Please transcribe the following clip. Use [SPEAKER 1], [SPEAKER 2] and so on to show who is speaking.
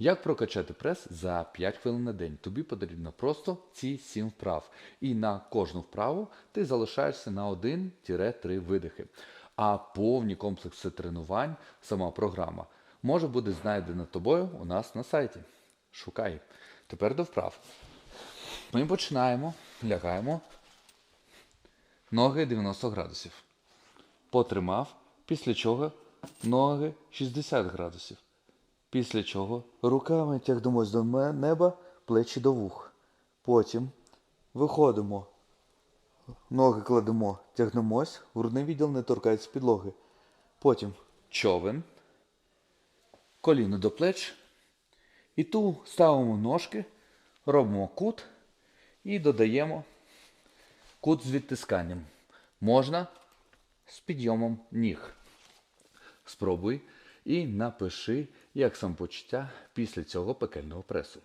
[SPEAKER 1] Як прокачати прес за 5 хвилин на день? Тобі потрібно просто ці 7 вправ. І на кожну вправу ти залишаєшся на 1-3 видихи. А повні комплекси тренувань, сама програма, може бути знайдена тобою у нас на сайті. Шукай. Тепер до вправ. Ми починаємо, лягаємо. Ноги 90 градусів. Потримав, після чого ноги 60 градусів. Після чого руками тягнемось до неба, плечі до вух. Потім виходимо. Ноги кладемо, тягнемось, грудний відділ не торкається підлоги. Потім човен, коліно до плеч. І ту ставимо ножки, робимо кут і додаємо кут з відтисканням. Можна з підйомом ніг. Спробуй і напиши, як самопочуття після цього пекельного пресу.